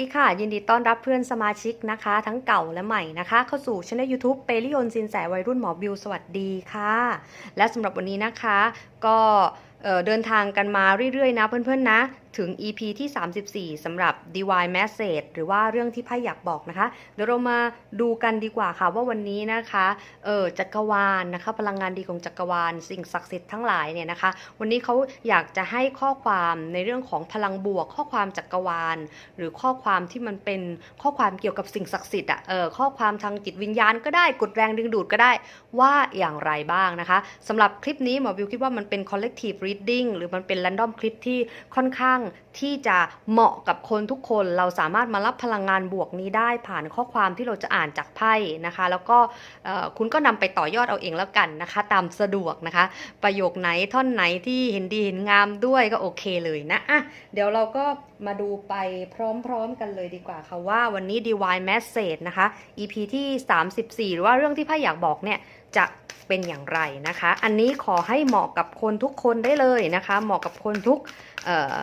ดีค่ะ ยินดีต้อนรับเพื่อนสมาชิกนะคะ ทั้งเก่าและใหม่นะคะ เข้าสู่ช่องยูทูบเปริยนสินแสวัยรุ่นหมอบิวสวัสดีค่ะ และสำหรับวันนี้นะคะ ก็เดินทางกันมาเรื่อยๆนะเพื่อนๆนะ ถึง EP ที่ 34สำหรับ Divine Message หรือว่าเรื่องที่ไพ่อยากบอกนะคะ เดี๋ยวเรามาดูกันดีกว่าค่ะว่าวันนี้นะคะเออจักรวาลนะคะพลังงานดีของจักรวาล สิ่งศักดิ์สิทธิ์ทั้งหลายเนี่ยนะคะ วันนี้เขาอยากจะให้ข้อความในเรื่องของพลังบวก ข้อความจักรวาล หรือข้อความที่มันเป็นข้อความเกี่ยวกับสิ่งศักดิ์สิทธิ์อะเออข้อความทางจิตวิญญาณก็ได้กดแรงดึงดูดก็ได้ว่าอย่างไรบ้างนะคะสำหรับคลิปนี้หมอวิวคิดว่ามันเป็น collective reading หรือมันเป็น random คลิปที่ค่อนข้างที่จะเหมาะกับคนทุกคน เราสามารถมารับพลังงานบวกนี้ได้ผ่านข้อความที่เราจะอ่านจากไพ่นะคะ แล้วก็คุณก็นำไปต่อยอดเอาเองแล้วกันนะคะ ตามสะดวกนะคะ ประโยคไหนท่อนไหนที่เห็นดีเห็นงามด้วยก็โอเคเลยนะอะเดี๋ยวเราก็มาดูไปพร้อมๆกันเลยดีกว่าค่ะว่าวันนี้ Divine Message นะคะ EP ที่ 34 หรือว่าเรื่องที่ไพ่อยากบอกเนี่ย จะเป็นอย่างไรนะคะ อันนี้ขอให้เหมาะกับคนทุกคนได้เลยนะคะ เหมาะกับคนทุกออ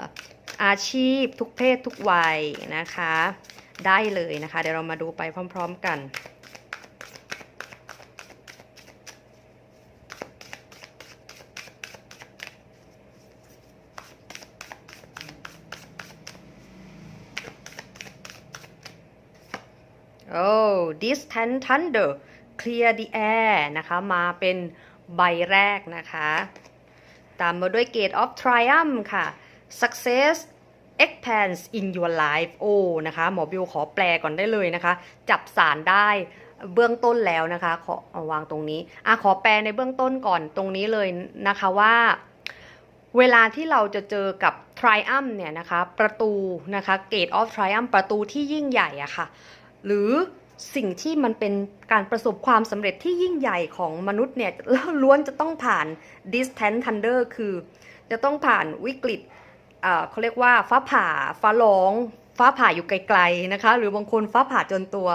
อาชีพทุกเพศทุกวัยนะคะ ได้เลยนะคะ เดี๋ยวเรามาดูไปพร้อม ๆ กันโอ้ distant thunder clear the air นะคะมาเป็นใบแรกนะคะ ตามมาด้วย gate of triumph ค่ะ success expands in your life โอ้นะคะ หมอบิวขอแปลก่อนได้เลยนะคะ จับสารได้เบื้องต้นแล้วนะคะ ขอวางตรงนี้อะขอแปลในเบื้องต้นก่อนตรงนี้เลยนะคะว่า เวลาที่เราจะเจอกับ triumph เนี่ยนะคะ ประตูนะคะ gate of triumph ประตูที่ยิ่งใหญ่อะค่ะ หรือ สิ่งที่มันเป็นการประสบความสำเร็จที่ยิ่งใหญ่ของมนุษย์เนี่ยล้วนจะต้องผ่าน distant thunder คือ จะต้องผ่านวิกฤตเขาเรียกว่าฟ้าผ่าฟ้าร้อง ฟ้าผ่าอยู่ไกลๆนะคะ หรือบางคนฟ้าผ่าจนตัว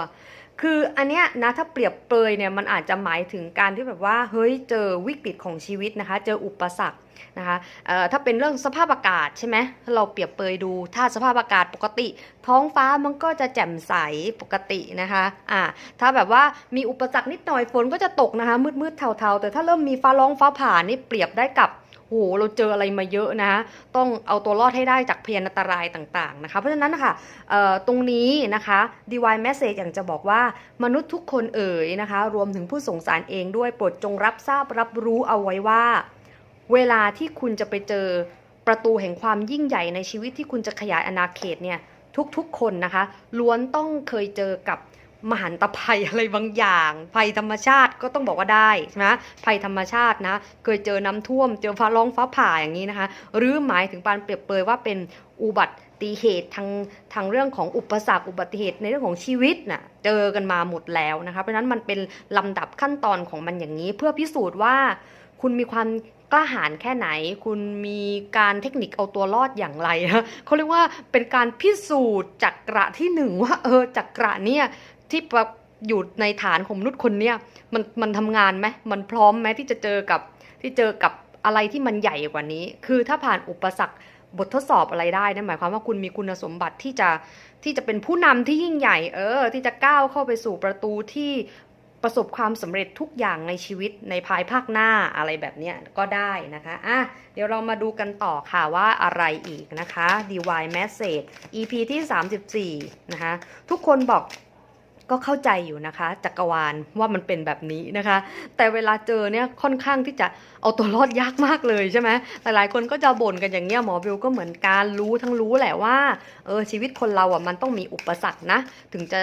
คืออันเนี้ยนะถ้าเปรียบเปรยเนี่ยมันอาจจะหมายถึงการที่แบบว่าเฮ้ยเจอวิกฤตของชีวิตนะคะ เจออุปสรรคนะคะเอ่อถ้าเป็นเรื่องสภาพอากาศใช่ไหมเราเปรียบเปรยดู ถ้าสภาพอากาศปกติ ท้องฟ้ามันก็จะแจ่มใสปกตินะคะอ่าถ้าแบบว่ามีอุปสรรคนิดหน่อยฝนก็จะตกนะคะมืดๆเทาๆ แต่ถ้าเริ่มมีฟ้าร้องฟ้าผ่านี่เปรียบได้กับ หเราเจออะไรมาเยอะนะ ต้องเอาตัวรอดให้ได้จากพยานอันตรายต่างๆนะคะ เพราะฉะนั้นนะคะเอ่อตรงนี้นะคะ Divine Message อย่างจะบอกว่ามนุษย์ทุกคนเอ่ยนะคะ รวมถึงผู้สงสารเองด้วยโปรดจงรับทราบรับรู้เอาไว้ว่า เวลาที่คุณจะไปเจอประตูแห่งความยิ่งใหญ่ในชีวิตที่คุณจะขยายอาณาเขตเนี่ยทุกๆคนนะคะ ล้วนต้องเคยเจอกับ มหันตภัยอะไรบางอย่าง ภัยธรรมชาติก็ต้องบอกว่าได้ใช่ไหมภัยธรรมชาตินะ เคยเจอน้ำท่วม เจอฟ้าร้องฟ้าผ่าอย่างนี้นะคะ หรือหมายถึงการเปรียบเปรยว่าเป็นอุบัติเหตุทางทางเรื่องของอุปสรรคอุบัติเหตุในเรื่องของชีวิตน่ะเจอกันมาหมดแล้วนะคะ เพราะฉะนั้นมันเป็นลำดับขั้นตอนของมันอย่างนี้ เพื่อพิสูจน์ว่าคุณมีความกล้าหาญแค่ไหน คุณมีการเทคนิคเอาตัวรอดอย่างไรนะเขาเรียกว่าเป็นการพิสูจน์จักระที่หนึ่งว่าเออจักระเนี่ย ที่ประอยู่ในฐานของมนุษย์คนเนี่ยมันมันทำงานไหมมันพร้อมไหมที่จะเจอกับที่เจอกับอะไรที่มันใหญ่กว่านี้ คือถ้าผ่านอุปสรรคบททดสอบอะไรได้นะหมายความว่าคุณมีคุณสมบัติที่จะที่จะเป็นผู้นำที่ยิ่งใหญ่เออ ที่จะก้าวเข้าไปสู่ประตูที่ประสบความสำเร็จทุกอย่างในชีวิตในภายภาคหน้าอะไรแบบนี้ก็ได้นะคะอะเดี๋ยวเรามาดูกันต่อค่ะว่าอะไรอีกนะคะ Divine Message EP ที่ 34 นะคะ ทุกคนบอก ก็เข้าใจอยู่นะคะ จักรวาลว่ามันเป็นแบบนี้นะคะ แต่เวลาเจอเนี่ยค่อนข้างที่จะเอาตัวรอดยากมากเลยใช่ไหมหลายๆคนก็จะบ่นกันอย่างเงี้ยหมอบิวก็เหมือนการรู้ทั้งรู้แหละว่าเออชีวิตคนเราอะมันต้องมีอุปสรรคนะ ถึงจะ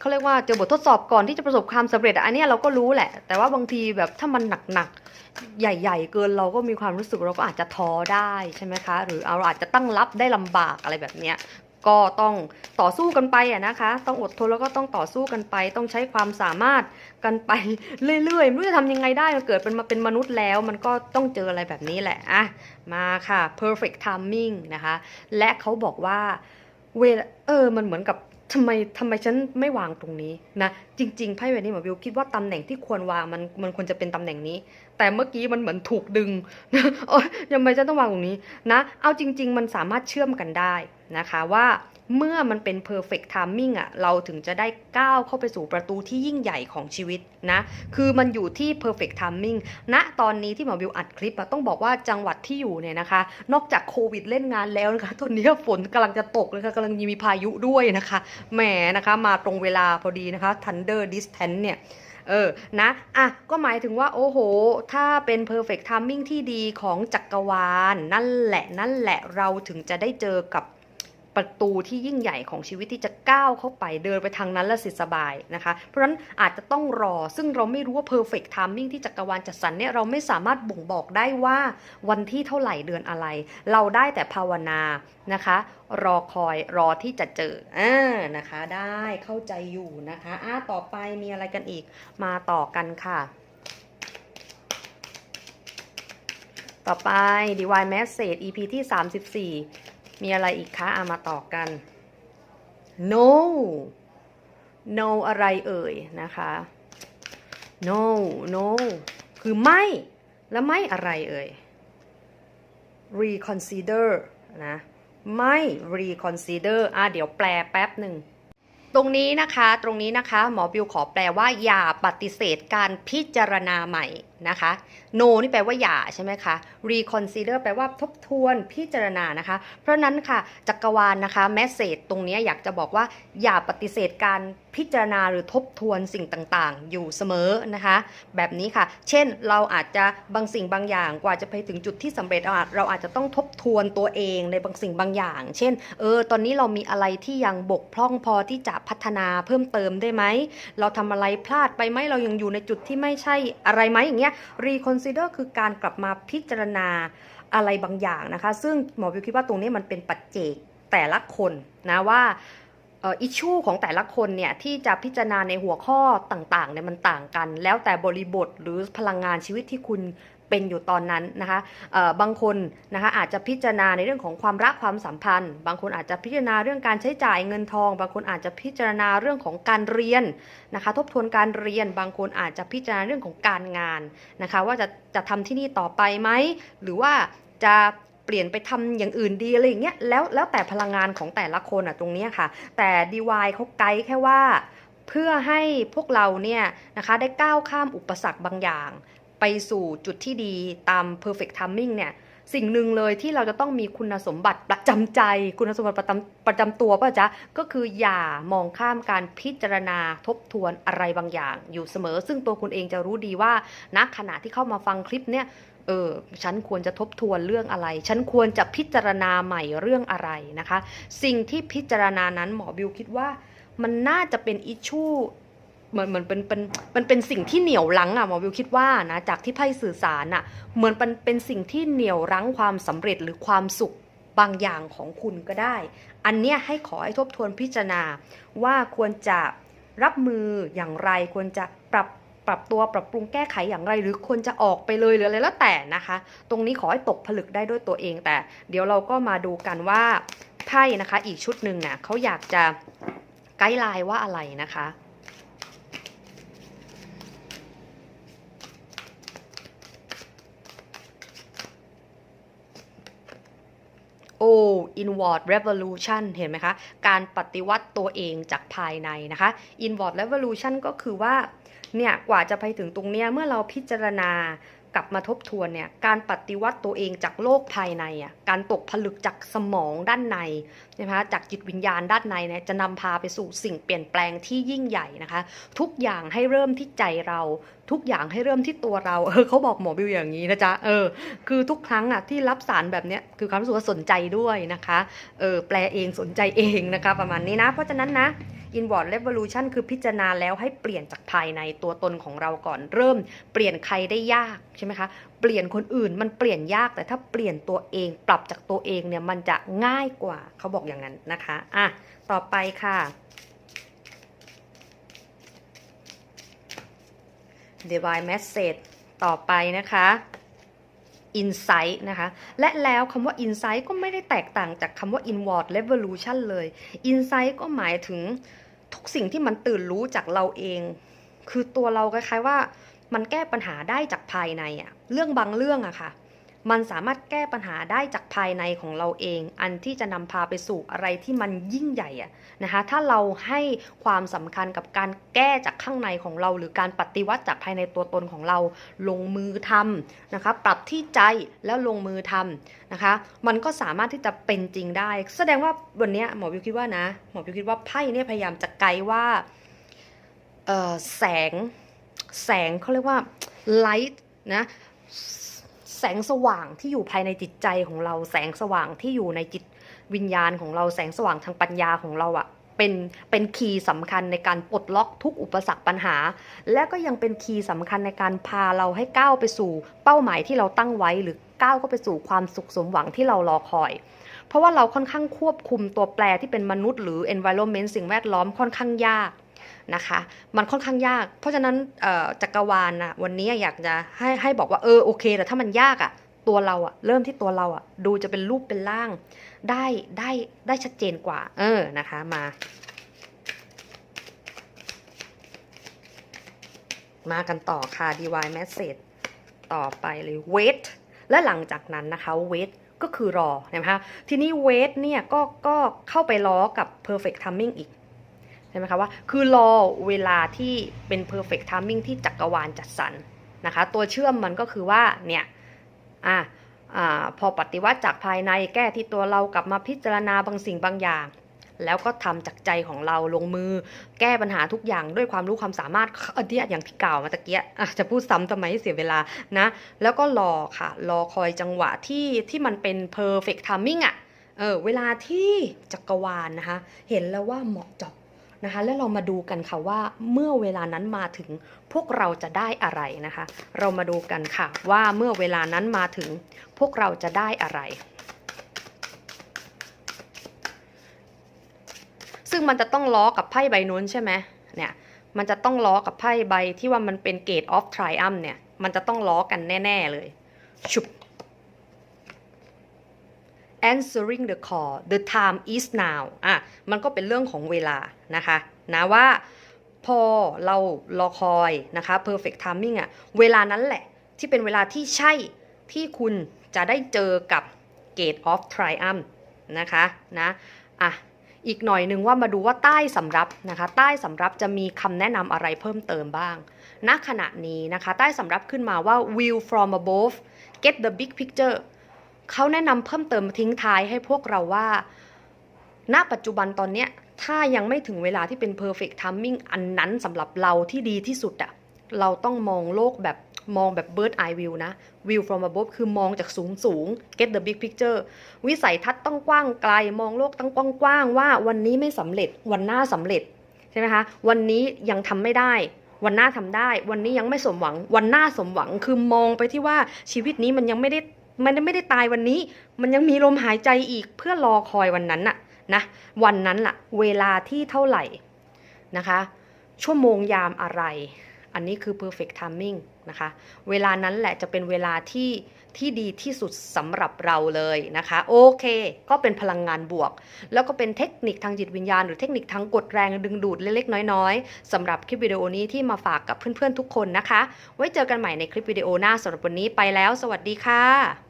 เขาเรียกว่าเจอบททดสอบก่อนที่จะประสบความสำเร็จอันนี้เราก็รู้แหละ แต่ว่าบางทีแบบถ้ามันหนักๆใหญ่ ๆ เกินเราก็มีความรู้สึกเราก็อาจจะท้อได้ใช่ไหมคะ หรือเราอาจจะตั้งรับได้ลำบากอะไรแบบเนี้ย ก็ต้องต่อสู้กันไปอะนะคะ ต้องอดทนแล้วก็ต้องต่อสู้กันไป ต้องใช้ความสามารถกันไปเรื่อยๆไม่รู้จะทำยังไงได้มันเกิดเป็นมาเป็นมนุษย์แล้ว มันก็ต้องเจออะไรแบบนี้แหละอะมาค่ะ perfect timing นะคะ และเขาบอกว่าเวลเออมันเหมือนกับทำไมทำไมฉันไม่วางตรงนี้นะจริงๆไพ่ใบนี้หมอวิวคิดว่าตำแหน่งที่ควรวางมันมันควรจะเป็นตำแหน่งนี้ แต่เมื่อกี้มันเหมือนถูกดึงโอ๊ยทำไมฉันต้องวางตรงนี้นะ เอาจริง ๆ มันสามารถเชื่อมกันได้ นะคะว่าเมื่อมันเป็น perfect timing อะเราถึงจะได้ก้าวเข้าไปสู่ประตูที่ยิ่งใหญ่ของชีวิตนะคือมันอยู่ที่ perfect timing ณตอนนี้ที่หมอวิวอัดคลิปอะต้องบอกว่าจังหวัดที่อยู่เนี่ยนะคะ นอกจากโควิดเล่นงานแล้วนะคะตอนนี้ฝนกำลังจะตกนะคะกำลังมีพายุด้วยนะคะแหมนะคะมาตรงเวลาพอดีนะคะ thunder distance เนี่ยเออ นะ อะ ก็หมายถึงว่า โอ้โห ถ้าเป็น perfect timing ที่ดีของจักรวาลนั่นแหละ นั่นแหละ เราถึงจะได้เจอกับ ประตูที่ยิ่งใหญ่ของชีวิตที่จะก้าวเข้าไปเดินไปทางนั้นและสิสบายนะคะ เพราะฉะนั้นอาจจะต้องรอซึ่งเราไม่รู้ว่า perfect timing ที่จักรวาลจัดสรรเนี่ยเราไม่สามารถบ่งบอกได้ว่าวันที่เท่าไหร่เดือนอะไร เราได้แต่ภาวนานะคะ รอคอยรอที่จะเจออ่านะคะ ได้เข้าใจอยู่นะคะอ่าต่อไปมีอะไรกันอีกมาต่อกันค่ะ ต่อไป Divine Message EP ที่ 34 มีอะไรอีกคะอามาต่อกัน no no อะไรเอ่ยนะคะ no no คือไม่ แล้วไม่อะไรเอ่ย reconsider นะ ไม่ reconsider อะเดี๋ยวแปลแป๊บหนึ่ง ตรงนี้นะคะ ตรงนี้นะคะ หมอบิวขอแปลว่า อย่าปฏิเสธการพิจารณาใหม่ นะคะ no นี่แปลว่าอย่าใช่ไหมคะ reconsider แปลว่าทบทวนพิจารณานะคะ เพราะนั้นค่ะจักรวาลนะคะ message ตรงนี้อยากจะบอกว่าอย่าปฏิเสธการพิจารณาหรือทบทวนสิ่งต่างๆ อยู่เสมอนะคะ แบบนี้ค่ะ เช่นเราอาจจะบางสิ่งบางอย่างกว่าจะไปถึงจุดที่สำเร็จเราอาจเราอาจจะต้องทบทวนตัวเองในบางสิ่งบางอย่าง เช่นเออตอนนี้เรามีอะไรที่ยังบกพร่องพอที่จะพัฒนาเพิ่มเติมได้ไหมเราทำอะไรพลาดไปไหมเรายังอยู่ในจุดที่ไม่ใช่อะไรไหมอย่างเงี้ย reconsider คือการกลับมาพิจารณาอะไรบางอย่างนะคะ ซึ่งหมอวิวคิดว่าตรงนี้มันเป็นปัจเจกแต่ละคนนะว่าอิชชูของแต่ละคนเนี่ย ที่จะพิจารณาในหัวข้อต่างๆเนี่ยมันต่างกัน แล้วแต่บริบทหรือพลังงานชีวิตที่คุณ เป็นอยู่ตอนนั้นนะคะบางคนนะคะอาจจะพิจารณาในเรื่องของความรักความสัมพันธ์ บางคนอาจจะพิจารณาเรื่องการใช้จ่ายเงินทอง บางคนอาจจะพิจารณาเรื่องของการเรียนนะคะทบทวนการเรียน บางคนอาจจะพิจารณาเรื่องของการงานนะคะว่าจะจะทำที่นี่ต่อไปไหมหรือว่าจะเปลี่ยนไปทำอย่างอื่นดีอะไรอย่างเงี้ยแล้วแล้วแต่พลังงานของแต่ละคนอะตรงเนี้ยค่ะ แต่ DY เขาไกด์แค่ว่าเพื่อให้พวกเราเนี่ยนะคะได้ก้าวข้ามอุปสรรคบางอย่าง ไปสู่จุดที่ดีตาม perfect timing เนี่ยสิ่งหนึ่งเลยที่เราจะต้องมีคุณสมบัติประจำใจ คุณสมบัติประจำประจำตัวป่ะจ๊ะก็คืออย่ามองข้ามการพิจารณาทบทวนอะไรบางอย่าง อยู่เสมอ ซึ่งตัวคุณเองจะรู้ดีว่าณขณะที่เข้ามาฟังคลิปเนี่ยเออฉันควรจะทบทวนเรื่องอะไร ฉันควรจะพิจารณาใหม่เรื่องอะไรนะคะ สิ่งที่พิจารณานั้นหมอบิวคิดว่ามันน่าจะเป็นอิชชู เหมือนเหมือนเป็นเป็นมันเป็นสิ่งที่เหนี่ยวรั้งอะหมอวิวคิดว่านะจากที่ไพ่สื่อสารอะเหมือนเป็นเป็นสิ่งที่เหนี่ยวรั้งความสำเร็จหรือความสุขบางอย่างของคุณก็ได้ อันเนี้ยให้ขอให้ทบทวนพิจารณา ว่าควรจะรับมืออย่างไรควรจะปรับปรับตัวปรับปรุงแก้ไขอย่างไร หรือควรจะออกไปเลยหรืออะไรแล้วแต่นะคะ ตรงนี้ขอให้ตกผลึกได้ด้วยตัวเองแต่ เดี๋ยวเราก็มาดูกันว่าไพ่นะคะ อีกชุดหนึ่งน่ะเขาอยากจะไกด์ไลน์ว่าอะไรนะคะ inward revolution เห็นไหมคะ การปฏิวัติตัวเองจากภายในนะคะ inward revolution ก็คือว่าเนี่ยกว่าจะไปถึงตรงเนี้ยเมื่อเราพิจารณา กลับมาทบทวนเนี่ยการปฏิวัติตัวเองจากโลกภายในอะการตกผลึกจากสมองด้านในนะคะจากจิตวิญญาณด้านในเนี่ยจะนำพาไปสู่สิ่งเปลี่ยนแปลงที่ยิ่งใหญ่นะคะ ทุกอย่างให้เริ่มที่ใจเรา ทุกอย่างให้เริ่มที่ตัวเราเออเขาบอกหมอบิวอย่างนี้นะจ๊ะเออคือทุกครั้งอะที่รับสารแบบเนี้ยคือความรู้สึกว่าสนใจด้วยนะคะเออแปลเองสนใจเองนะคะประมาณนี้นะ เพราะฉะนั้นนะ inward revolution คือพิจารณาแล้วให้เปลี่ยนจากภายในตัวตนของเราก่อน เริ่มเปลี่ยนใครได้ยากใช่ไหมคะ เปลี่ยนคนอื่นมันเปลี่ยนยากแต่ถ้าเปลี่ยนตัวเองปรับจากตัวเองเนี่ยมันจะง่ายกว่าเขาบอกอย่างนั้นนะคะอะต่อไปค่ะ divine message ต่อไปนะคะ insight นะคะ และแล้วคำว่า insight ก็ไม่ได้แตกต่างจากคำว่า inward revolution เลย insight ก็หมายถึงทุกสิ่งที่มันตื่นรู้จากเราเอง คือตัวเราคล้ายๆว่ามันแก้ปัญหาได้จากภายในอะเรื่องบางเรื่องอะค่ะ มันสามารถแก้ปัญหาได้จากภายในของเราเอง อันที่จะนำพาไปสู่อะไรที่มันยิ่งใหญ่อะนะคะถ้าเราให้ความสำคัญกับการแก้จากข้างในของเรา หรือการปฏิวัติจากภายในตัวตนของเรา ลงมือทำนะคะปรับที่ใจแล้วลงมือทำนะคะ มันก็สามารถที่จะเป็นจริงได้ แสดงว่าวันนี้หมอวิวคิดว่านะหมอวิวคิดว่าไพ่เนี่ยพยายามจะไกด์ว่าเออแสงแสงเขาเรียกว่า light นะ แสงสว่างที่อยู่ภายในจิตใจของเรา แสงสว่างที่อยู่ในจิตวิญญาณของเราแสงสว่างทางปัญญาของเราอะเป็นเป็นคีย์สำคัญในการปลดล็อกทุกอุปสรรคปัญหา และก็ยังเป็นคีย์สำคัญในการพาเราให้ก้าวไปสู่เป้าหมายที่เราตั้งไว้หรือก้าวเข้าไปสู่ความสุขสมหวังที่เรารอคอย เพราะว่าเราค่อนข้างควบคุมตัวแปรที่เป็นมนุษย์หรือ environment สิ่งแวดล้อมค่อนข้างยาก นะคะ มันค่อนข้างยาก เพราะฉะนั้นจักรวาลนะวันนี้อยากจะให้ให้บอกว่าเออโอเค แต่ถ้ามันยากอะ่ะตัวเราอะเริ่มที่ตัวเราอะ่ะดูจะเป็นรูปเป็นร่าง ได้ได้ได้ชัดเจนกว่า เออนะคะมา มากันต่อค่ะ DY Message ต่อไปเลย wait และหลังจากนั้นนะคะ wait ก็คือรอนะคะทีนี้ wait เนี่ยก็ก็เข้าไปล้อกับ perfect timing อีก ใช่ไหมคะว่าคือรอเวลาที่เป็น perfect timing ที่จักรวาลจัดสรรนะคะ ตัวเชื่อมมันก็คือว่าเนี่ยอะอ่าพอปฏิวัติจากภายในแก้ที่ตัวเรากลับมาพิจารณาบางสิ่งบางอย่าง แล้วก็ทำจากใจของเราลงมือ แก้ปัญหาทุกอย่างด้วยความรู้ความสามารถอันนี้อย่างที่กล่าวมาตะเกียะจะพูดซ้ำทำไมให้เสียเวลานะ แล้วก็รอค่ะ รอคอยจังหวะที่ที่มันเป็น perfect timing อะเออเวลาที่จักรวาลนะคะ เห็นแล้วว่าเหมาะเจาะ นะคะ แล้วเรามาดูกันค่ะว่าเมื่อเวลานั้นมาถึงพวกเราจะได้อะไรนะคะ เรามาดูกันค่ะว่าเมื่อเวลานั้นมาถึงพวกเราจะได้อะไรซึ่งมันจะต้องล้อกับไพ่ใบนู้นใช่ไหมเนี่ย มันจะต้องล้อกับไพ่ใบที่ว่ามันเป็นเกตออฟทริอัมเนี่ย มันจะต้องล้อกันแน่ ๆเลย ชุบ answering the call the time is now อะมันก็เป็นเรื่องของเวลานะคะนะว่าพอเรารอคอยนะคะ perfect timing อะเวลานั้นแหละที่เป็นเวลาที่ใช่ที่คุณจะได้เจอกับ gate of triumph นะคะนะอะอีกหน่อยหนึ่งว่ามาดูว่าใต้สำรับนะคะ ใต้สำรับจะมีคำแนะนำอะไรเพิ่มเติมบ้างณขณะนี้นะคะ ใต้สำรับขึ้นมาว่า view from above get the big picture เขาแนะนำเพิ่มเติมทิ้งท้ายให้พวกเราว่า ณ ปัจจุบันตอนเนี้ย ถ้ายังไม่ถึงเวลาที่เป็น perfect timing อันนั้นสำหรับเราที่ดีที่สุดอะเราต้องมองโลกแบบมองแบบ bird eye view นะ view from above คือมองจากสูงสูง get the big picture วิสัยทัศน์ต้องกว้างไกล มองโลกต้องกว้างๆว่าวันนี้ไม่สำเร็จวันหน้าสำเร็จใช่ไหมคะวันนี้ยังทำไม่ได้วันหน้าทำได้ วันนี้ยังไม่สมหวัง วันหน้าสมหวัง คือมองไปที่ว่าชีวิตนี้มันยังไม่ได้ มันไม่ได้ตายวันนี้ มันยังมีลมหายใจอีกเพื่อรอคอยวันนั้นน่ะนะวันนั้นล่ะ เวลาที่เท่าไหร่นะคะ ชั่วโมงยามอะไร อันนี้คือ perfect timing นะคะ เวลานั้นแหละจะเป็นเวลาที่ที่ดีที่สุดสำหรับเราเลยนะคะ โอเค ก็เป็นพลังงานบวก แล้วก็เป็นเทคนิคทางจิตวิญญาณ หรือเทคนิคทางกดแรงดึงดูดเล็กๆน้อยๆสำหรับคลิปวิดีโอนี้ที่มาฝากกับเพื่อนๆทุกคนนะคะ ไว้เจอกันใหม่ในคลิปวิดีโอหน้าสำหรับวันนี้ไปแล้ว สวัสดีค่ะ